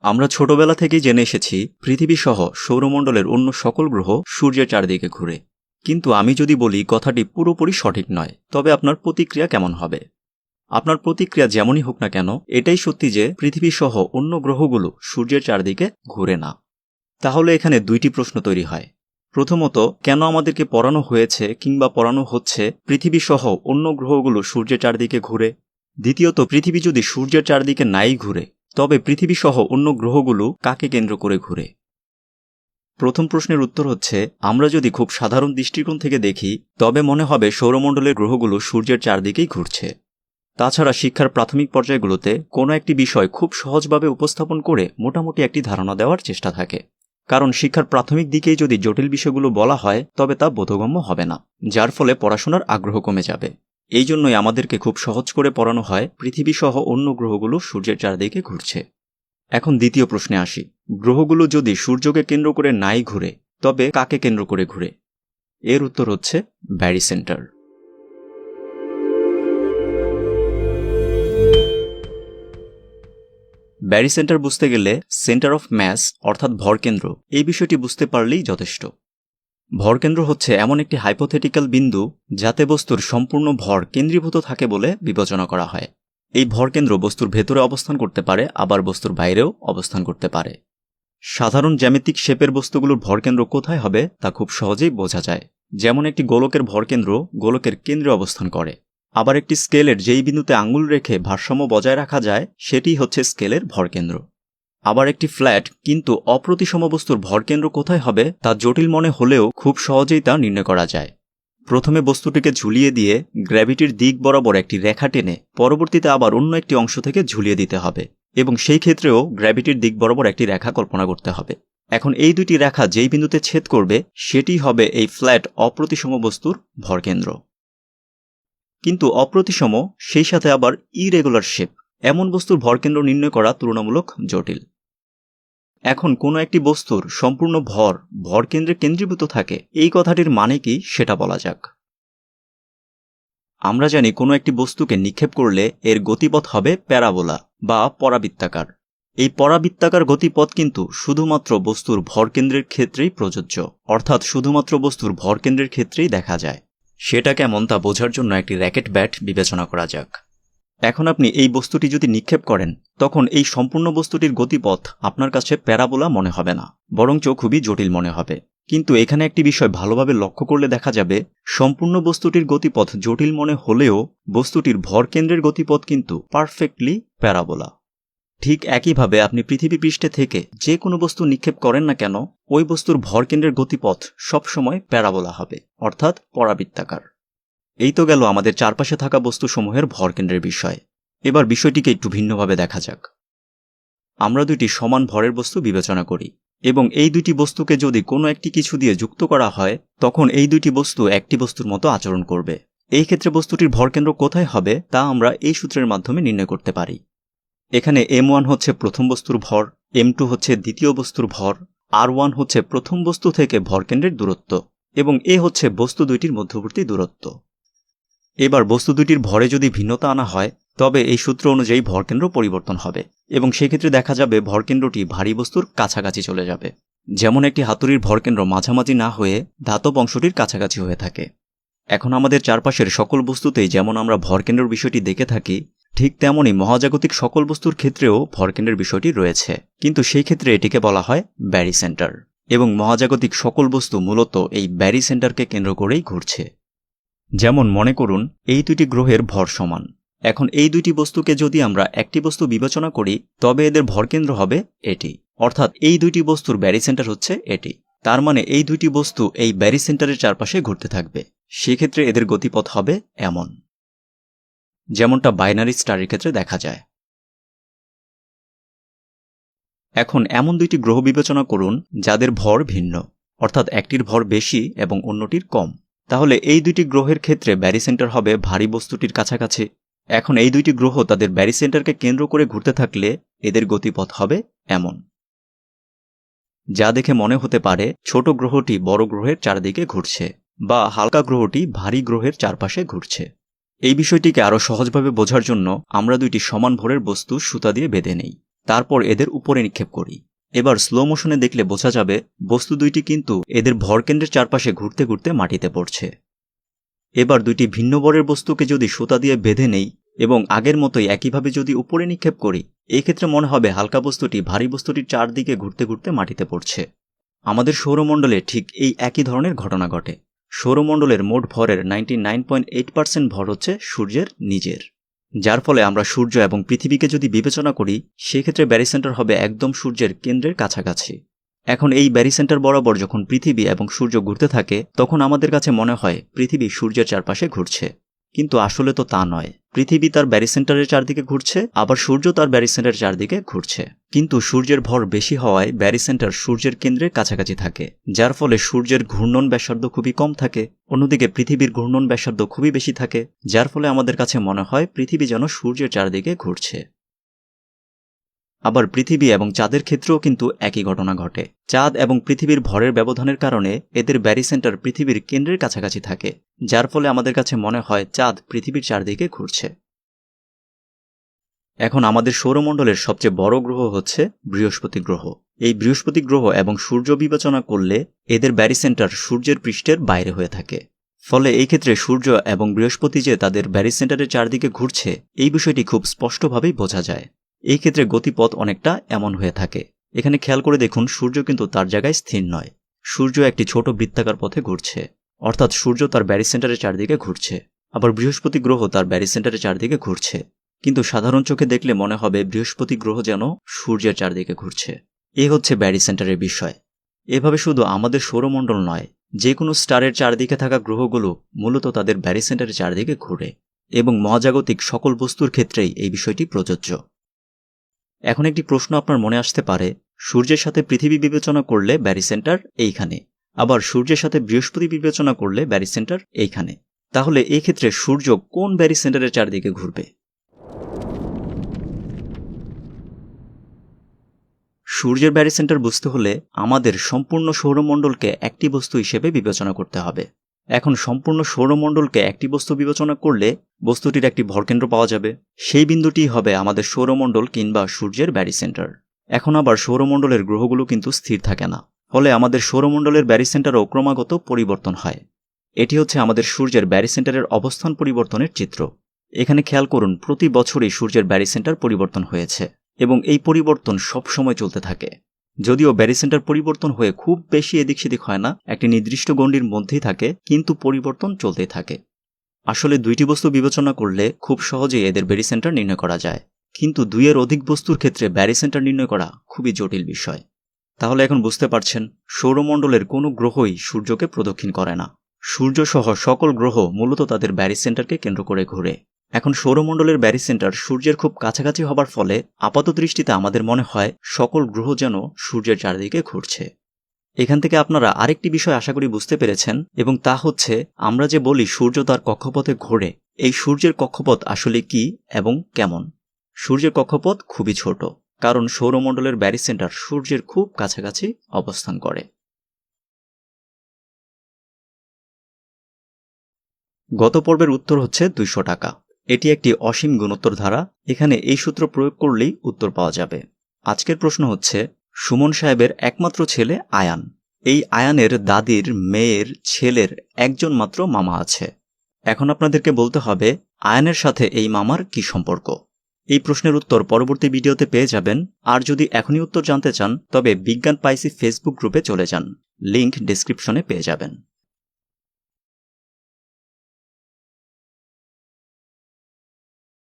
আমরা ছোটবেলা থেকেই জেনে এসেছি পৃথিবী সহ সৌরমণ্ডলের অন্য সকল গ্রহ সূর্যের চারদিকে ঘুরে। কিন্তু আমি যদি বলি, কথাটি পুরোপুরি সঠিক নয়, তবে আপনার প্রতিক্রিয়া কেমন হবে? আপনার প্রতিক্রিয়া যেমনই হোক না কেন, এটাই সত্যি যে পৃথিবী সহ অন্য গ্রহগুলো সূর্যের চারদিকে ঘুরে না। তাহলে এখানে দুইটি প্রশ্ন তৈরি হয়। প্রথমত, কেন আমাদেরকে পড়ানো হয়েছে কিংবা পড়ানো হচ্ছে পৃথিবী সহ অন্য গ্রহগুলো সূর্যের চারদিকে ঘুরে? দ্বিতীয়ত, পৃথিবী যদি সূর্যের চারদিকে নাই ঘুরে তবে পৃথিবী সহ অন্য গ্রহগুলো কাকে কেন্দ্র করে ঘুরে? প্রথম প্রশ্নের উত্তর হচ্ছে, আমরা যদি খুব সাধারণ দৃষ্টিকোণ থেকে দেখি, তবে মনে হবে সৌরমণ্ডলের গ্রহগুলো সূর্যের চারদিকেই ঘুরছে। তাছাড়া শিক্ষার প্রাথমিক পর্যায়গুলোতে কোনো একটি বিষয় খুব সহজভাবে উপস্থাপন করে মোটামুটি একটি ধারণা দেওয়ার চেষ্টা থাকে। কারণ শিক্ষার প্রাথমিক দিকেই যদি জটিল বিষয়গুলো বলা হয়, তবে তা বোধগম্য হবে না, যার ফলে পড়াশোনার আগ্রহ কমে যাবে। এই জন্যই আমাদেরকে খুব সহজ করে পড়ানো হয় পৃথিবী সহ অন্য গ্রহগুলো সূর্যের চারদিকে ঘুরছে। এখন দ্বিতীয় প্রশ্নে আসি। গ্রহগুলো যদি সূর্যকে কেন্দ্র করে নাই ঘুরে, তবে কাকে কেন্দ্র করে ঘুরে? এর উত্তর হচ্ছে ব্যারি সেন্টার। ব্যারি সেন্টার বুঝতে গেলে সেন্টার অফ ম্যাস, অর্থাৎ ভরকেন্দ্র এই বিষয়টি বুঝতে পারলেই যথেষ্ট। ভরকেন্দ্র হচ্ছে এমন একটি হাইপোথেটিক্যাল বিন্দু যাতে বস্তুর সম্পূর্ণ ভর কেন্দ্রীভূত থাকে বলে বিবেচনা করা হয়। এই ভরকেন্দ্র বস্তুর ভেতরে অবস্থান করতে পারে, আবার বস্তুর বাইরেও অবস্থান করতে পারে। সাধারণ জ্যামিতিক শেপের বস্তুগুলোর ভরকেন্দ্র কোথায় হবে তা খুব সহজেই বোঝা যায়। যেমন একটি গোলকের ভরকেন্দ্র গোলকের কেন্দ্রে অবস্থান করে, আবার একটি স্কেলের যেই বিন্দুতে আঙুল রেখে ভারসাম্য বজায় রাখা যায় সেটি হচ্ছে স্কেলের ভরকেন্দ্র আবার একটি ফ্ল্যাট, কিন্তু অপ্রতিসম বস্তুর ভরকেন্দ্র কোথায় হবে তা জটিল মনে হলেও খুব সহজেই তা নির্ণয় করা যায়। প্রথমে বস্তুটিকে ঝুলিয়ে দিয়ে গ্র্যাভিটির দিক বরাবর একটি রেখা টেনে পরবর্তীতে আবার অন্য একটি অংশ থেকে ঝুলিয়ে দিতে হবে এবং সেই ক্ষেত্রেও গ্র্যাভিটির দিক বরাবর একটি রেখা কল্পনা করতে হবে। এখন এই দুটি রেখা যেই বিন্দুতে ছেদ করবে, সেটি হবে এই ফ্ল্যাট অপ্রতিসম বস্তুর ভরকেন্দ্র। কিন্তু অপ্রতিসম, সেই সাথে আবার ইরেগুলার শেপ এমন বস্তুর ভরকেন্দ্র নির্ণয় করা তুলনামূলক জটিল। এখন কোনো একটি বস্তুর সম্পূর্ণ ভর ভরকেন্দ্রে কেন্দ্রীভূত থাকে, এই কথাটির মানে কি সেটা বলা যাক। আমরা জানি কোনো একটি বস্তুকে নিক্ষেপ করলে এর গতিপথ হবে প্যারাবোলা বা পরাবৃত্তাকার। এই পরাবৃত্তাকার গতিপথ কিন্তু শুধুমাত্র বস্তুর ভরকেন্দ্রের ক্ষেত্রেই প্রযোজ্য, অর্থাৎ শুধুমাত্র বস্তুর ভরকেন্দ্রের ক্ষেত্রেই দেখা যায়। সেটা কেমন তা বোঝার জন্য একটি র্যাকেট ব্যাট বিবেচনা করা যাক। এখন আপনি এই বস্তুটি যদি নিক্ষেপ করেন, তখন এই সম্পূর্ণ বস্তুটির গতিপথ আপনার কাছে প্যারাবোলা মনে হবে না, বরঞ্চ খুবই জটিল মনে হবে। কিন্তু এখানে একটি বিষয় ভালোভাবে লক্ষ্য করলে দেখা যাবে, সম্পূর্ণ বস্তুটির গতিপথ জটিল মনে হলেও বস্তুটির ভরকেন্দ্রের গতিপথ কিন্তু পারফেক্টলি প্যারাবোলা। ঠিক একইভাবে আপনি পৃথিবী পৃষ্ঠে থেকে যে কোনো বস্তু নিক্ষেপ করেন না কেন, ওই বস্তুর ভরকেন্দ্রের গতিপথ সবসময় প্যারাবোলা হবে, অর্থাৎ পরাবৃত্তাকার। এই তো গেল আমাদের চারপাশে থাকা বস্তুসমূহের ভরকেন্দ্রের বিষয়। এবার বিষয়টিকে একটু ভিন্নভাবে দেখা যাক। আমরা দুইটি সমান ভরের বস্তু বিবেচনা করি, এবং এই দুইটি বস্তুকে যদি কোনো একটি কিছু দিয়ে যুক্ত করা হয়, তখন এই দুইটি বস্তু একটি বস্তুর মতো আচরণ করবে। এই ক্ষেত্রে বস্তুটির ভরকেন্দ্র কোথায় হবে, তা আমরা এই সূত্রের মাধ্যমে নির্ণয় করতে পারি। এখানে এম ওয়ান হচ্ছে প্রথম বস্তুর ভর, এম টু হচ্ছে দ্বিতীয় বস্তুর ভর, আর ওয়ান হচ্ছে প্রথম বস্তু থেকে ভরকেন্দ্রের দূরত্ব, এবং এ হচ্ছে বস্তু দুইটির মধ্যবর্তী দূরত্ব। এবার বস্তু দুটির ভরে যদি ভিন্নতা আনা হয়, তবে এই সূত্র অনুযায়ী ভরকেন্দ্র পরিবর্তন হবে এবং সেক্ষেত্রে দেখা যাবে ভরকেন্দ্রটি ভারী বস্তুর কাছাকাছি চলে যাবে। যেমন একটি হাতুড়ির ভরকেন্দ্র মাঝামাঝি না হয়ে ধাতব অংশটির কাছাকাছি হয়ে থাকে। এখন আমাদের চারপাশের সকল বস্তুতেই যেমন আমরা ভরকেন্দ্রের বিষয়টি দেখে থাকি, ঠিক তেমনই মহাজাগতিক সকল বস্তুর ক্ষেত্রেও ভরকেন্দ্রের বিষয়টি রয়েছে। কিন্তু সেই ক্ষেত্রে এটিকে বলা হয় ব্যারি সেন্টার এবং মহাজাগতিক সকল বস্তু মূলত এই ব্যারি সেন্টারকে কেন্দ্র করেই ঘুরছে। যেমন মনে করুন, এই দুটি গ্রহের ভর সমান। এখন এই দুইটি বস্তুকে যদি আমরা একটি বস্তু বিবেচনা করি, তবে এদের ভরকেন্দ্র হবে এটি। অর্থাৎ এই দুইটি বস্তুর ব্যারি সেন্টার হচ্ছে এটি। তার মানে এই দুইটি বস্তু এই ব্যারি সেন্টারের চারপাশে ঘুরতে থাকবে। সেক্ষেত্রে এদের গতিপথ হবে এমন। যেমনটা বাইনারি স্টারের ক্ষেত্রে দেখা যায়। এখন এমন দুইটি গ্রহ বিবেচনা করুন, যাদের ভর ভিন্ন। অর্থাৎ একটির ভর বেশি এবং অন্যটির কম। তাহলে এই দুইটি গ্রহের ক্ষেত্রে ব্যারি সেন্টার হবে ভারী বস্তুটির কাছাকাছি। এখন এই দুইটি গ্রহ তাদের ব্যারি সেন্টারকে কেন্দ্র করে ঘুরতে থাকলে এদের গতিপথ হবে এমন। যা দেখে মনে হতে পারে ছোট গ্রহটি বড় গ্রহের চারদিকে ঘুরছে বা হালকা গ্রহটি ভারী গ্রহের চারপাশে ঘুরছে। এই বিষয়টিকে আরও সহজভাবে বোঝার জন্য আমরা দুইটি সমান ভরের বস্তু সুতা দিয়ে বেঁধে নেই। তারপর এদের উপরে নিক্ষেপ করি। এবার স্লো মোশনে দেখলে বোঝা যাবে, বস্তু দুইটি কিন্তু এদের ভরকেন্দ্রের চারপাশে ঘুরতে ঘুরতে মাটিতে পড়ছে। এবার দুইটি ভিন্ন বরের বস্তুকে যদি সুতা দিয়ে বেঁধে নেই এবং আগের মতোই একইভাবে যদি উপরে নিক্ষেপ করি, এই ক্ষেত্রে মনে হবে হালকা বস্তুটি ভারী বস্তুটির চারদিকে ঘুরতে ঘুরতে মাটিতে পড়ছে। আমাদের সৌরমণ্ডলে ঠিক এই একই ধরনের ঘটনা ঘটে। সৌরমণ্ডলের মোট ভরের নাইনটি ভর হচ্ছে সূর্যের নিজের। যার ফলে আমরা সূর্য এবং পৃথিবীকে যদি বিবেচনা করি, সেক্ষেত্রে ব্যারিসেন্টার হবে একদম সূর্যের কেন্দ্রের কাছাকাছি। এখন এই ব্যারিসেন্টার বরাবর যখন পৃথিবী এবং সূর্য ঘুরতে থাকে, তখন আমাদের কাছে মনে হয় পৃথিবী সূর্যের চারপাশে ঘুরছে। কিন্তু আসলে তো তা নয়। পৃথিবী তার ব্যারিসেন্টারের চারদিকে ঘুরছে, আবার সূর্য তার ব্যারিসেন্টারের চারদিকে ঘুরছে। কিন্তু সূর্যের ভর বেশি হওয়ায় ব্যারিসেন্টার সূর্যের কেন্দ্রের কাছাকাছি থাকে, যার ফলে সূর্যের ঘূর্ণন ব্যাসার্ধ খুবই কম থাকে, অন্যদিকে পৃথিবীর ঘূর্ণন ব্যাসার্ধ খুবই বেশি থাকে, যার ফলে আমাদের কাছে মনে হয় পৃথিবী যেন সূর্যের চারদিকে ঘুরছে। আবার পৃথিবী এবং চাঁদের ক্ষেত্রেও কিন্তু একই ঘটনা ঘটে। চাঁদ এবং পৃথিবীর ভরের ব্যবধানের কারণে এদের ব্যারিসেন্টার পৃথিবীর কেন্দ্রের কাছাকাছি থাকে, যার ফলে আমাদের কাছে মনে হয় চাঁদ পৃথিবীর চারদিকে ঘুরছে। এখন আমাদের সৌরমণ্ডলের সবচেয়ে বড় গ্রহ হচ্ছে বৃহস্পতি গ্রহ। এই বৃহস্পতি গ্রহ এবং সূর্য বিবেচনা করলে এদের ব্যারিসেন্টার সূর্যের পৃষ্ঠের বাইরে হয়ে থাকে। ফলে এই ক্ষেত্রে সূর্য এবং বৃহস্পতি যে তাদের ব্যারিসেন্টারের চারদিকে ঘুরছে, এই বিষয়টি খুব স্পষ্টভাবেই বোঝা যায়। এই ক্ষেত্রে গতিপথ অনেকটা এমন হয়ে থাকে। এখানে খেয়াল করে দেখুন, সূর্য কিন্তু তার জায়গায় স্থির নয়। সূর্য একটি ছোট বৃত্তাকার পথে ঘুরছে। অর্থাৎ সূর্য তার ব্যারিসেন্টারের চারদিকে ঘুরছে। আবার বৃহস্পতি গ্রহ তার ব্যারিসেন্টারের চারদিকে ঘুরছে। কিন্তু সাধারণ চোখে দেখলে মনে হবে বৃহস্পতি গ্রহ যেন সূর্যের চারদিকে ঘুরছে। এ হচ্ছে ব্যারিসেন্টারের বিষয়। এভাবে শুধু আমাদের সৌরমণ্ডল নয় যে কোনো স্টারের চারদিকে থাকা গ্রহগুলো মূলত তাদের ব্যারিসেন্টারের চারদিকে ঘুরে। এবং মহাজাগতিক সকল বস্তুর ক্ষেত্রেই এই বিষয়টি প্রযোজ্য। এখন একটি প্রশ্ন আপনার মনে আসতে পারে, সূর্যের সাথে পৃথিবী বিবেচনা করলে ব্যারিসেন্টার এইখানে, আবার সূর্যের সাথে বৃহস্পতি বিবেচনা করলে ব্যারিসেন্টার এইখানে। তাহলে এই ক্ষেত্রে সূর্য কোন ব্যারিসেন্টারের চারদিকে ঘুরবে? সূর্যের ব্যারিসেন্টার বুঝতে হলে আমাদের সম্পূর্ণ সৌরমণ্ডলকে একটি বস্তু হিসেবে বিবেচনা করতে হবে। এখন সম্পূর্ণ সৌরমণ্ডলকে একটি বস্তু বিবেচনা করলে বস্তুটির একটি ভরকেন্দ্র পাওয়া যাবে। সেই বিন্দুটি হবে আমাদের সৌরমণ্ডল কিংবা সূর্যের ব্যারিসেন্টার এখন আবার সৌরমণ্ডলের গ্রহগুলো কিন্তু স্থির থাকে না। ফলে আমাদের সৌরমণ্ডলের ব্যারিসেন্টারও ক্রমাগত পরিবর্তন হয়। এটি হচ্ছে আমাদের সূর্যের ব্যারিসেন্টারের অবস্থান পরিবর্তনের চিত্র। এখানে খেয়াল করুন, প্রতি বছরই সূর্যের ব্যারিসেন্টার পরিবর্তন হয়েছে এবং এই পরিবর্তন সব সময় চলতে থাকে। যদিও ব্যারিসেন্টার পরিবর্তন হয়ে খুব বেশি এদিক সেদিক হয় না, একটি নির্দিষ্ট গণ্ডির মধ্যেই থাকে, কিন্তু পরিবর্তন চলতেই থাকে। আসলে দুইটি বস্তু বিবেচনা করলে খুব সহজেই এদের ব্যারিসেন্টার নির্ণয় করা যায়। কিন্তু দুইয়ের অধিক বস্তুর ক্ষেত্রে ব্যারিসেন্টার নির্ণয় করা খুবই জটিল বিষয়। তাহলে এখন বুঝতে পারছেন, সৌরমণ্ডলের কোনো গ্রহই সূর্যকে প্রদক্ষিণ করে না। সূর্য সহ সকল গ্রহ মূলত তাদের ব্যারিসেন্টারকে কেন্দ্র করে ঘুরে। এখন সৌরমণ্ডলের ব্যারিসেন্টার সূর্যের খুব কাছাকাছি হবার ফলে আপাত দৃষ্টিতে আমাদের মনে হয় সকল গ্রহ যেন সূর্যের চারদিকে ঘুরছে। এখান থেকে আপনারা আরেকটি বিষয় আশা করি বুঝতে পেরেছেন, এবং তা হচ্ছে আমরা যে বলি সূর্য তার কক্ষপথে ঘোরে, এই সূর্যের কক্ষপথ আসলে কি এবং কেমন? সূর্যের কক্ষপথ খুবই ছোট, কারণ সৌরমণ্ডলের ব্যারিসেন্টার সূর্যের খুব কাছাকাছি অবস্থান করে। গত পর্বের উত্তর হচ্ছে দুইশো টাকা। এটি একটি অসীম গুণোত্তর ধারা। এখানে এই সূত্র প্রয়োগ করলেই উত্তর পাওয়া যাবে। আজকের প্রশ্ন হচ্ছে, সুমন সাহেবের একমাত্র ছেলে আয়ান। এই আয়ানের দাদির, মেয়ের, ছেলের একজন মাত্র মামা আছে। এখন আপনাদেরকে বলতে হবে, আয়ানের সাথে এই মামার কি সম্পর্ক? এই প্রশ্নের উত্তর পরবর্তী ভিডিওতে পেয়ে যাবেন। আর যদি এখনই উত্তর জানতে চান, তবে বিজ্ঞান পাইসি ফেসবুক গ্রুপে চলে যান। লিংক ডিসক্রিপশনে পেয়ে যাবেন।